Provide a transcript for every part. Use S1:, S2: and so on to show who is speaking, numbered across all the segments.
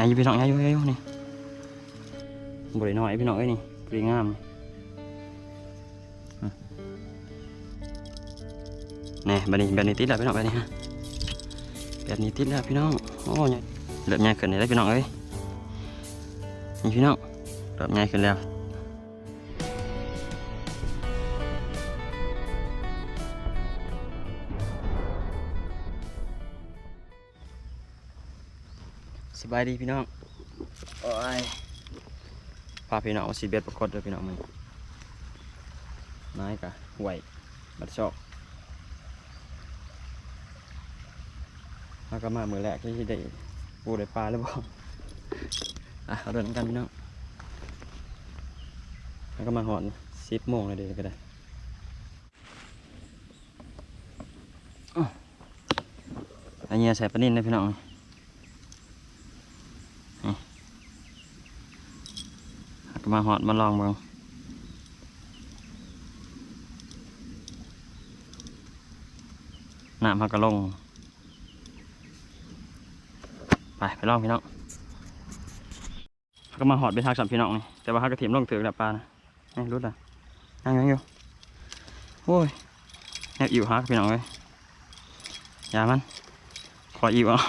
S1: ยายอยู่พี่น้องยายอยู่ยายอยู่นี่บริน้อยพี่น้องเอ้ยนี่ปรีงามอืมนี่แบบนี้แบบนี้ติดแล้วพี่น้องแบบนี้ฮะแบบนี้ติดแล้วพี่น้องโอ้ยเริ่มใหญ่ขึ้นแล้วพี่น้องเอ้ยนี่พี่น้องเริ่มใหญ่ขึ้นแล้ว สบายดีพี่น้องโอ้ยพาพี่น้องมาสีเบ็ดประกดเลยพี่น้องมึงไม้กะไหวบัดชอกมาก็มามือแรกที่ได้ปูได้ปลาหรือเปล่าอะเอาเดินกันพี่น้องแล้วก็มาหอนสิบโมงเลยเดี๋ยวก็ได้อ้าวอันนี้ใส่ปลานิ่นนะพี่น้อง มาหอดมาลองเบิ่งน้ำพักก็ลง ไป ไปลองพี่น้องเขาก็มาหอดไปทางสัมพี่น้องนี่แต่ว่าเขากระถิ่มลงถือแล้วปลานะนี่รุดอะยังยังอยู่โอ้ยแนบอิ่วฮักพี่น้องเลยอย่ามัน ขออิ่วอะ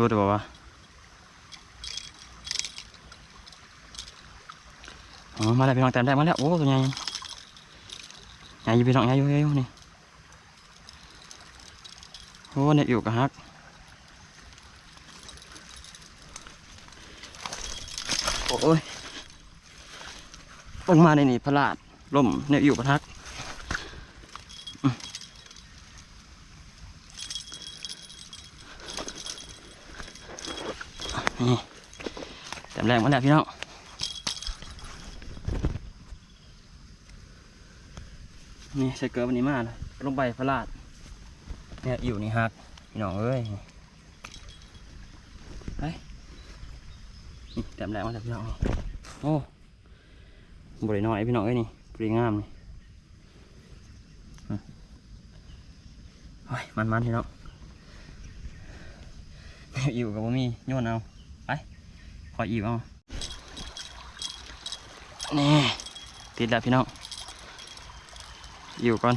S1: รู้แต่บอกว่าอ๋อมาแล้วพี่น้องแต้มได้มาแล้วโอ้ตัวใหญ่ใหญ่อยู่พี่น้องใหญ่อยู่ใหญ่อยู่นี่โอ้เนี่ยอยู่กับฮักโอ้ยลงมาในนี่พลาดล่มเนี่ยอยู่กับฮัก นี่แต้ มแรงมาแล้วพี่น้องนี่ใส่เกลือวันนี้มาเลยลงไปพลาดเนี่ยอยู่นี่ฮักพี่น้องเอ้ยไปแต้มแรงมาแล้วพี่น้องโอ้บริน้อยพี่น้องเอ้ยนี่ปรีงามนี่มโอ้มันๆพี่น้องอยู่กับบ่มีโยนเอา อีกเอานี่ติดแล้วพี่น้องอยู่ก่อน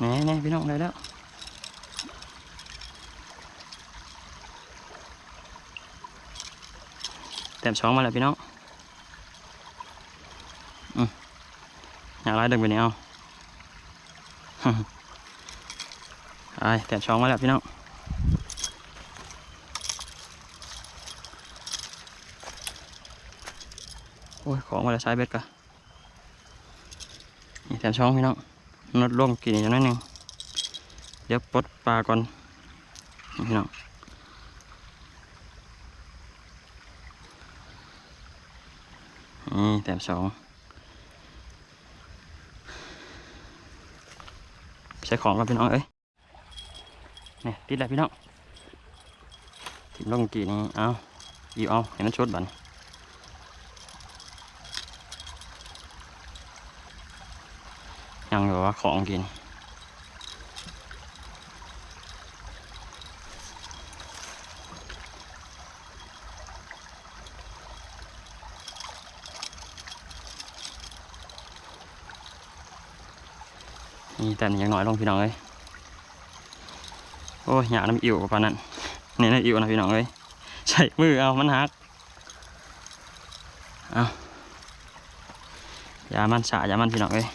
S1: นี่นี่พี่น้องได้แล้วแต้มช้องมาแล้วพี่น้องอืมอยากไล่ดึงไปนี้เอาไอ้แต้มช้องมาแล้วพี่น้อง โอ้ย ของมาแล้วใช้เบ็ดกะนี่แถมช่องพี่น้องนดร่วมกินอีกนิดนึงเดี๋ยวปลดปลาก่อนพี่น้องนี่แถมสองใช้ของกันพี่น้องเอ้ยนี่ติดแล้วพี่น้องทิมลงกี่นี่เอาอยู่เอาให้มันชดบัน ยังแบบว่าของกิน นี่แต่นี่ยังน้อยลงพี่น้องเอ้ยโอ้ยหยาน้ำอิ่วกว่าปานนั้นนี่นะอิ่วนะพี่น้องเอ้ยใส่มือเอามันหักเอาอย่ามันสาอย่ามันพี่น้องเอ้ย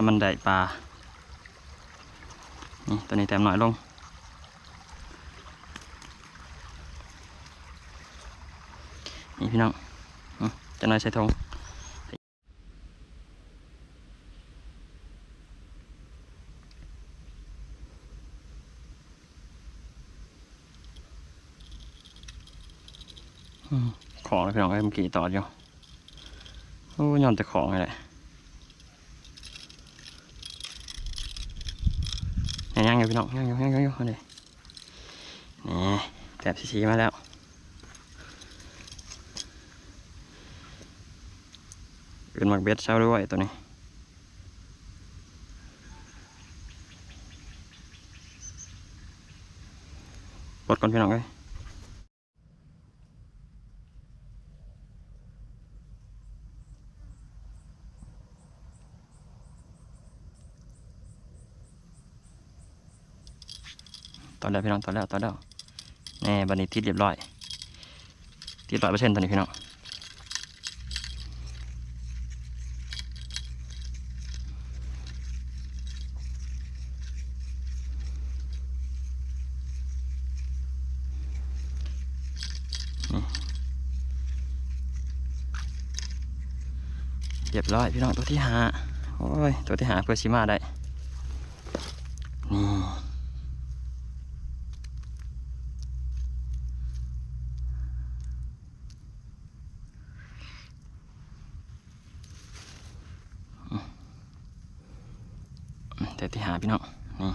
S1: ข้ามันได้ปลา นี่ตัวนี้แต้มหน่อยลง นี่พี่น้องจะน้อยใส่ทงอืมของเลยพี่น้องเอ้เมื่อกี้ต่ออยู่โอ้ยยอนแต่ของเลยแหละยังยังอยู่ พี่น้องยังอยู่ยังอยู่ยังอยู่นี่นี่แตบสีๆมาแล้วเป็นหมักเบ็ดเช้าด้วยตัวนี้ปลดก่อนพี่น้องเอ้ย อนแล้วพี่น้องตอนแล้วตอนแล้วแน่บันนี้ติดเรียบร้อยติดร้อยเปอร์เซ็นต์ตอนนี้พี่น้องเรียบร้อยพี่น้องตัวที่หาโอ้ยตัวที่หาเพื่อชิมาได้ นี่อืมตัวที่หาพี่น้องนี่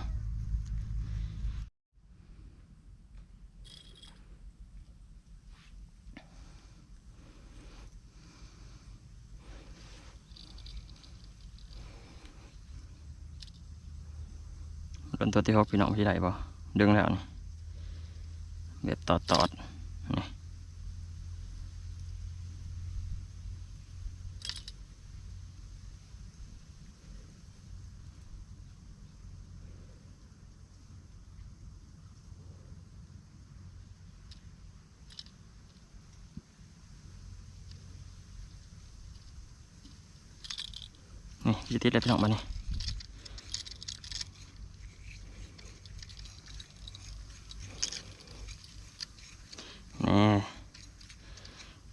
S1: เป็นตัวที่หกพี่น้องพี่ได้ป่ดึงแล้วนี่เบ็ดตอดตอดนี่นี่พี่ติดเลยพี่น้องมานี่นี่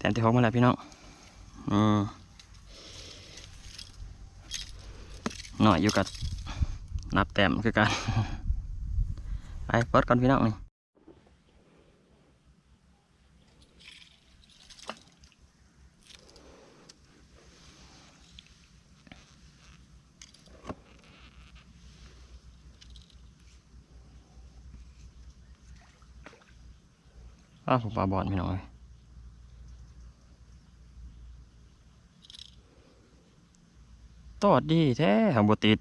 S1: แต้มที่หกมาแล้วพี่น้องอืมหน่อยอยู่กับนับแต้มคือกันไปเปิดก่อนพี่น้องนี่อ้าวผมปลาบอลพี่น้องเอ้ย ตอดดีแท้หางบติด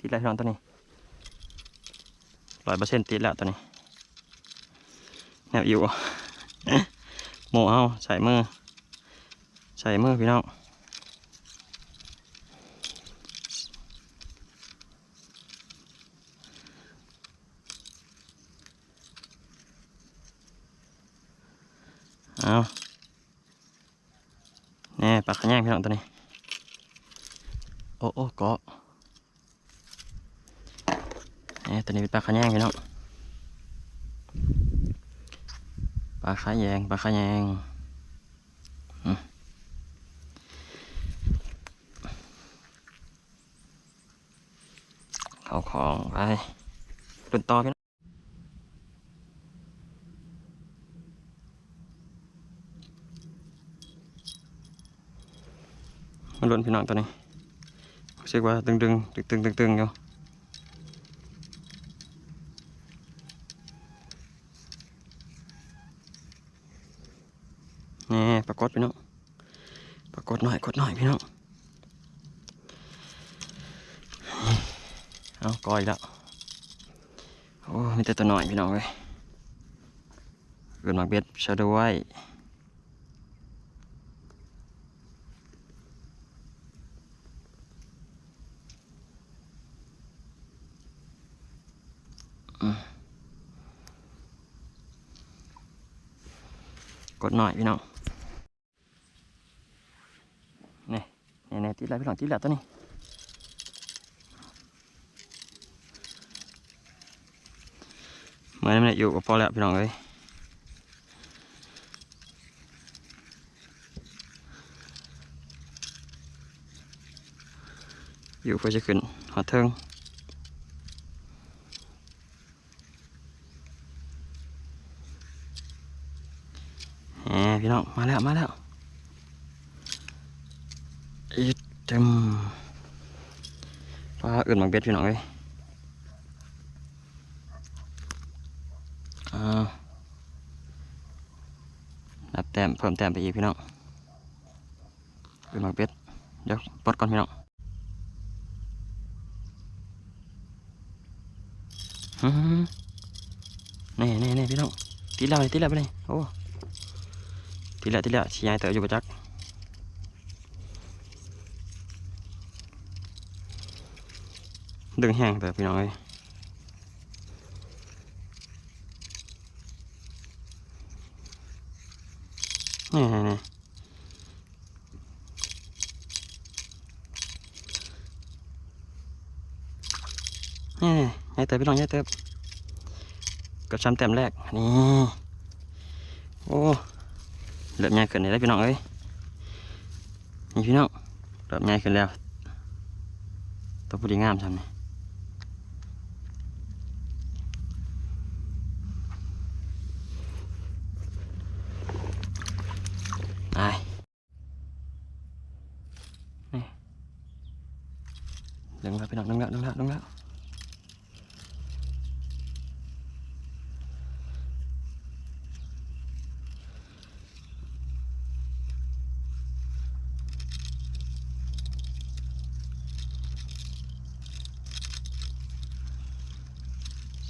S1: ติดแล้วพี่น้องตัวนี้ ร้อยเปอร์เซ็นต์ติดแล้วตัวนี้แนวอยู่โมเอาใส่มือ ใส่มือพี่น้องเอาแน่ปลาขะแยงพี่น้องตัวนี้ โอ้โอ้เกาะ นี่ตัวนี้เป็นปลาขะแยงพี่น้องปลาขะแยงปลาขะแยงเอาของไปตุนต่อพี่น้องมันล่นพี่น้องตัวนี้รู้สึกว่าตึงๆตึงๆตึงๆอยู่ นี่ปรากฏพี่น้องปรากฏหน่อยกดหน่อยพี่น้องเอาก้อยแล้ว โอ้มีแต่ตัวหน่อยพี่น้องเลยเกิดมาเบ็ดชาดวยอืมกดหน่อยพี่น้อง นี่นี่นี่ติดแล้วพี่น้องติดแล้วตัวนี้ มือนมันอยู่กับพ่อแล้วพี่น้องเลยอยู่เพื่อจะขึ้นหอเทิงพี่น้องมาแล้วมาแล้วอีดเต็มปลาอื่นบางเบ็ดพี่น้องเลย นับแต้มเพิ่มแต้มไปอีกพี่น้องอื่นบางเบ็ดเดี๋ยวปลดก่อนพี่น้องนี่นี่นี่พี่น้องตีแล้วเลยตีแล้วไปเลยโอ้ทีละทีละชี้ยายเต๋ออยู่ประจักดึงแห้งเต๋อพี่น้องเอ้ย นี่นี่นี่นี่นี่ยายเต๋อพี่น้องยายเต๋อกับช้ำแต้มแรก นี่ โอ้เริ่มใหญ่ขึ้นแล้พี่น้องเอ้ย นี่พี่น้องเริ่มใหญ่ขึ้นแล้ว ตัวพอดีงามทำนี่ ดึงแล้วพี่น้องดึงแล้วดึงแล้วดึงแล้ว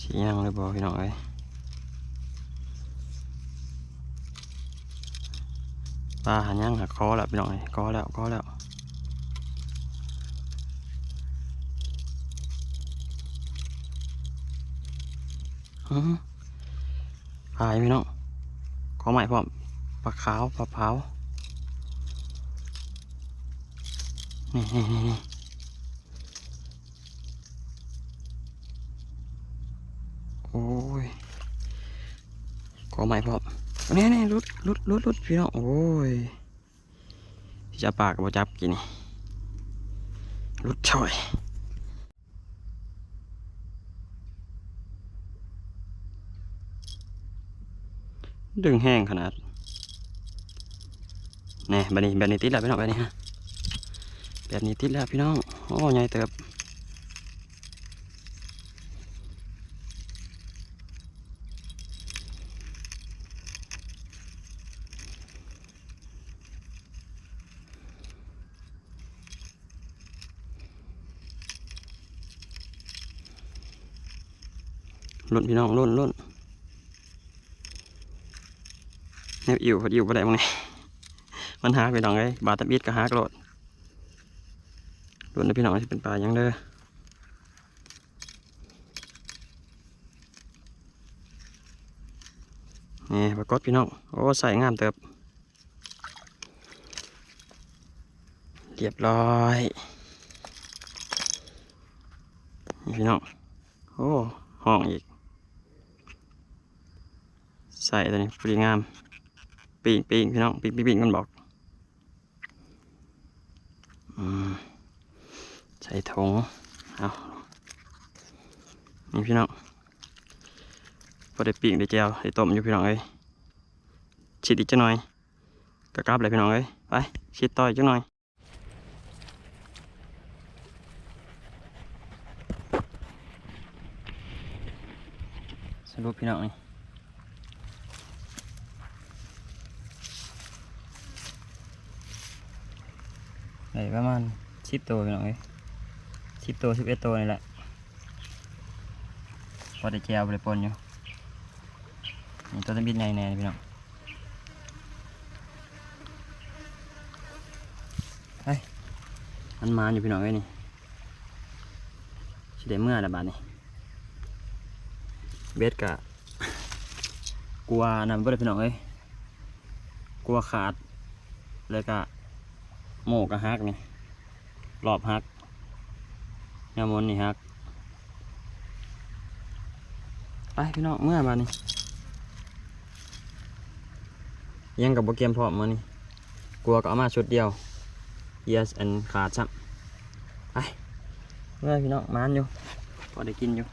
S1: สียังเลยบอกพี่น้องเอ้ยปลาหันยังหักคอแล้วพี่น้องเอ้ยคอแล้วคอแล้ว หาอีกพี่น้องขอใหม่พร้อมปลาขาวปลาเผานี่นี่นี่โอ้ยขอใหม่พร้อมนี่นี่รุดรุดรุดรุดพี่น้องโอ้ยที่จะปากกับจับกินรุดช่อย ดึงแห้งขนาดแนี่แบบนี้แบบนี้ติดแล้วพี่น้องแบบนี้ฮะแบบนี้ติดแล้วพี่น้องโอ้ใหญ่เติบรุ่นพี่น้องรุ่นรุ่น แนบอิวพอดอิวไปไหนมึงนี่มันหาพี่น้องไงบาตะบิดก็หากโลดรุ่นนะพี่น้องที่เป็นปลายังเด้อนี่ปรากฏพี่น้องโอ้ใส่งามเติบเรียบร้อยพี่น้องโอ้ห้องอีกใส่ตัวนี้ฟรีงาม ปีกปีกพี่น้องปีกปีกปีกมันบอกอใส่ถุงเอานี่พี่น้องพอได้ปีกได้แจวได้ต้มอยู่พี่น้องเอ้ยชิดอีกจักหน่อยกระกลับเลยพี่น้องเอ้ยไปชิดต่ออีกจักหน่อยสรุปพี่น้องนี่ ได้ประมาณสิบตัวพี่น้องเอ้ยสิบตัวสิบเอ็ดตัวนี่แหละพอได้แจวไปปนอยู่นี่ตัวจะบินใหญ่แน่ยพี่น้องไปมันมาอยู่พี่น้องเอ้ยนี่สิได้เมื่อละบาทนี่เบ็ดกะกลัวนั่นบ่ได้พี่น้องเอ้ยกลัวขาดเลยกะ โมกะฮักนี่รอบฮักยามนนี่ฮัก ไปพี่น้องเมื่อมานี่ยังกับโปรแกรมพร้อมมานี่กลัวก็เอามาชุดเดียว yes and ขาดซ้ำไปเมื่อพี่น้องมานอยู่พอได้กินอยู่